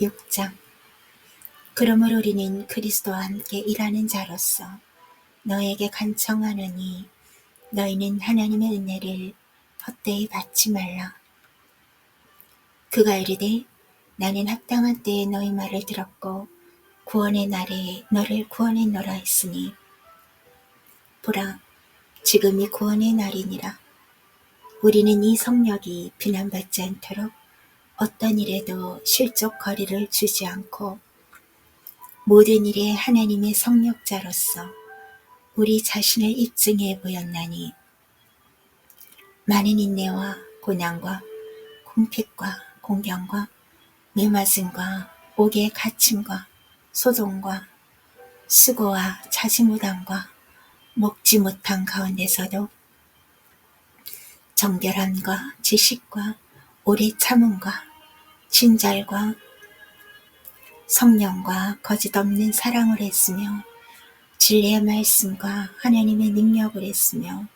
6장 그러므로 우리는 그리스도와 함께 일하는 자로서 너에게 간청하노니 너희는 하나님의 은혜를 헛되이 받지 말라. 그가 이르되 나는 합당한 때에 너희 말을 들었고 구원의 날에 너를 구원했노라 했으니 보라 지금이 구원의 날이니라. 우리는 이 성령이 비난받지 않도록 어떤 일에도 실족 거리를 주지 않고 모든 일에 하나님의 성역자로서 우리 자신을 입증해 보였나니 많은 인내와 고난과 궁핍과 공경과 매맞음과 옥의 갇힘과 소동과 수고와 자지무담과 먹지 못한 가운데서도 정결함과 지식과 오래 참음과 친절과 성령과 거짓 없는 사랑을 했으며 진리의 말씀과 하나님의 능력을 했으며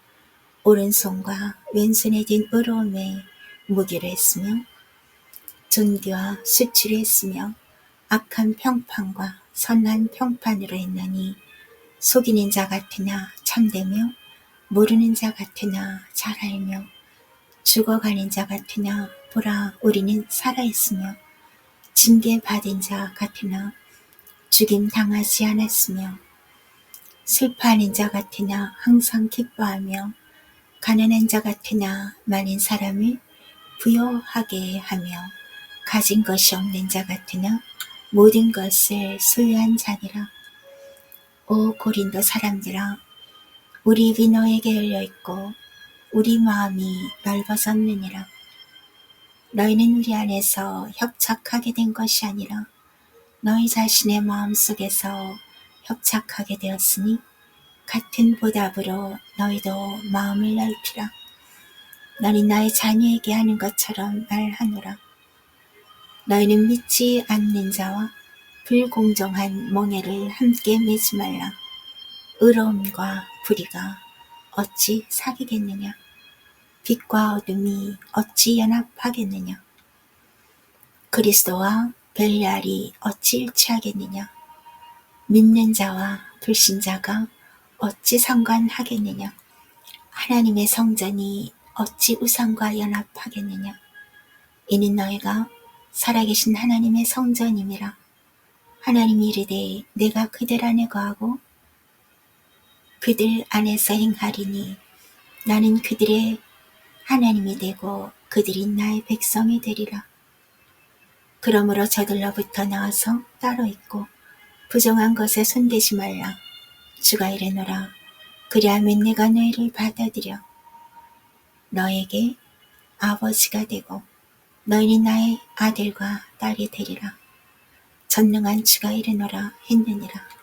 오른손과 왼손에 든 의로움에 무기를 했으며 존귀와 수치를 했으며 악한 평판과 선한 평판으로 했나니 속이는 자 같으나 참되며 모르는 자 같으나 잘 알며 죽어가는 자 같으나 보라 우리는 살아있으며 징계받은 자 같으나 죽임 당하지 않았으며 슬퍼하는 자 같으나 항상 기뻐하며 가난한 자 같으나 많은 사람을 부여하게 하며 가진 것이 없는 자 같으나 모든 것을 소유한 자니라. 오 고린도 사람들아 우리 입이 너에게 열려 있고 우리 마음이 넓어졌느니라. 너희는 우리 안에서 협착하게 된 것이 아니라 너희 자신의 마음 속에서 협착하게 되었으니 같은 보답으로 너희도 마음을 넓히라. 너는 나의 자녀에게 하는 것처럼 말하노라. 너희는 믿지 않는 자와 불공정한 멍해를 함께 매지 말라. 의로움과 불의가 어찌 사귀겠느냐? 빛과 어둠이 어찌 연합하겠느냐? 그리스도와 벨리알이 어찌 일치하겠느냐? 믿는 자와 불신자가 어찌 상관하겠느냐? 하나님의 성전이 어찌 우상과 연합하겠느냐? 이는 너희가 살아계신 하나님의 성전임이라. 하나님이 이르되 내가 그들 안에 거하고 그들 안에서 행하리니 나는 그들의 하나님이 되고 그들이 나의 백성이 되리라. 그러므로 저들로부터 나와서 따로 있고 부정한 것에 손대지 말라. 주가 이르노라. 그리하면 내가 너희를 받아들여 너에게 아버지가 되고 너희는 나의 아들과 딸이 되리라. 전능한 주가 이르노라 했느니라.